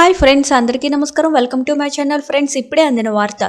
Hi friends అందరికీ నమస్కారం. Welcome to my channel friends ఇప్పుడే అందిన వార్త.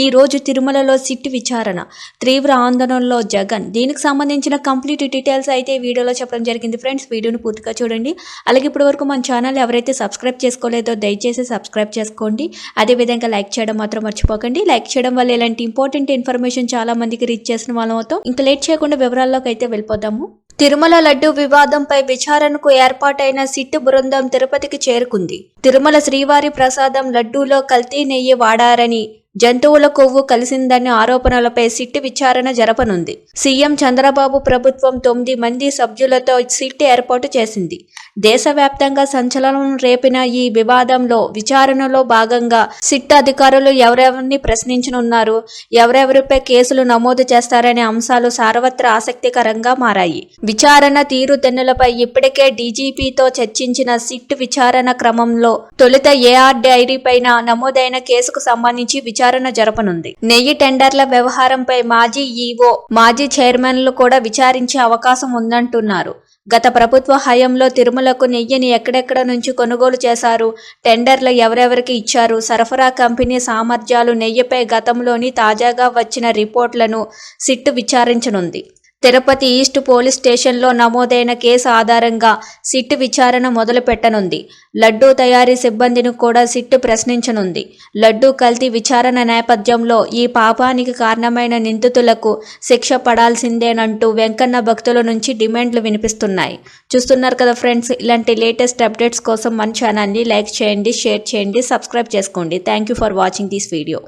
ఈ రోజు తిరుమలలో సిట్ విచారణ. తీవ్ర ఆందోళనలో జగన్. దీనికి సంబంధించిన కంప్లీట్ డీటెయిల్స్ అయితే వీడియోలో చెప్పడం జరిగింది ఫ్రెండ్స్. వీడియోని పూర్తిగా చూడండి. అలాగే ఇప్పటి వరకు మన ఛానల్ ఎవరైతే సబ్స్క్రైబ్ చేసుకోలేదో దయచేసి సబ్స్క్రైబ్ చేసుకోండి. అదేవిధంగా లైక్ చేయడం మాత్రం మర్చిపోకండి. లైక్ చేయడం వల్ల ఇలాంటి ఇంపార్టెంట్ ఇన్ఫర్మేషన్ చాలా మందికి రీచ్ చేసిన వాళ్ళం అవుతాం. ఇంకా లేట్ చేయకుండా వివరాల్లోకి అయితే వెళ్ళిపోదాము. తిరుమల లడ్డు వివాదంపై విచారణకు ఏర్పాటైన సిట్టు బృందం తిరుపతికి చేరుకుంది. తిరుమల శ్రీవారి ప్రసాదం లడ్డూలో కల్తీ నెయ్యి వాడారని జంతువుల కొవ్వు కలిసిందనే ఆరోపణలపై సిట్టు విచారణ జరపనుంది. సీఎం చంద్రబాబు ప్రభుత్వం తొమ్మిది మంది సభ్యులతో సిట్ ఏర్పాటు చేసింది. దేశవ్యాప్తంగా సంచలనం రేపిన ఈ వివాదంలో విచారణలో భాగంగా సిట్ అధికారులు ఎవరెవరిని ప్రశ్నించనున్నారు ఎవరెవరిపై కేసులు నమోదు చేస్తారనే అంశాలు సార్వత్ర ఆసక్తికరంగా మారాయి. విచారణ తీరుతెన్నులపై ఇప్పటికే డీజీపీతో చర్చించిన సిట్ విచారణ క్రమంలో తొలుత ఏఆర్ డైరీ పైన నమోదైన కేసుకు సంబంధించి విచారణ జరపనుంది. నెయ్యి టెండర్ల వ్యవహారంపై మాజీ ఈవో మాజీ చైర్మన్లు కూడా విచారించే అవకాశం ఉందంటున్నారు. గత ప్రభుత్వ హయాంలో తిరుమలకు నెయ్యిని ఎక్కడెక్కడ నుంచి కొనుగోలు చేశారు? టెండర్లు ఎవరెవరికి ఇచ్చారు? సరఫరా కంపెనీ సామర్థ్యాలు నెయ్యిపై గతంలోని తాజాగా వచ్చిన రిపోర్ట్లను సిట్టు విచారించనుంది. తిరుపతి ఈస్ట్ పోలీస్ స్టేషన్లో నమోదైన కేసు ఆధారంగా సిట్టు విచారణ మొదలుపెట్టనుంది. లడ్డూ తయారీ సిబ్బందిని కూడా సిట్ ప్రశ్నించనుంది. లడ్డూ కల్తీ విచారణ నేపథ్యంలో ఈ పాపానికి కారణమైన నిందితులకు శిక్ష పడాల్సిందేనంటూ వెంకన్న భక్తుల నుంచి డిమాండ్లు వినిపిస్తున్నాయి. చూస్తున్నారు కదా ఫ్రెండ్స్ ఇలాంటి లేటెస్ట్ అప్డేట్స్ కోసం మన ఛానల్ని లైక్ చేయండి షేర్ చేయండి సబ్స్క్రైబ్ చేసుకోండి. Thank you for watching this video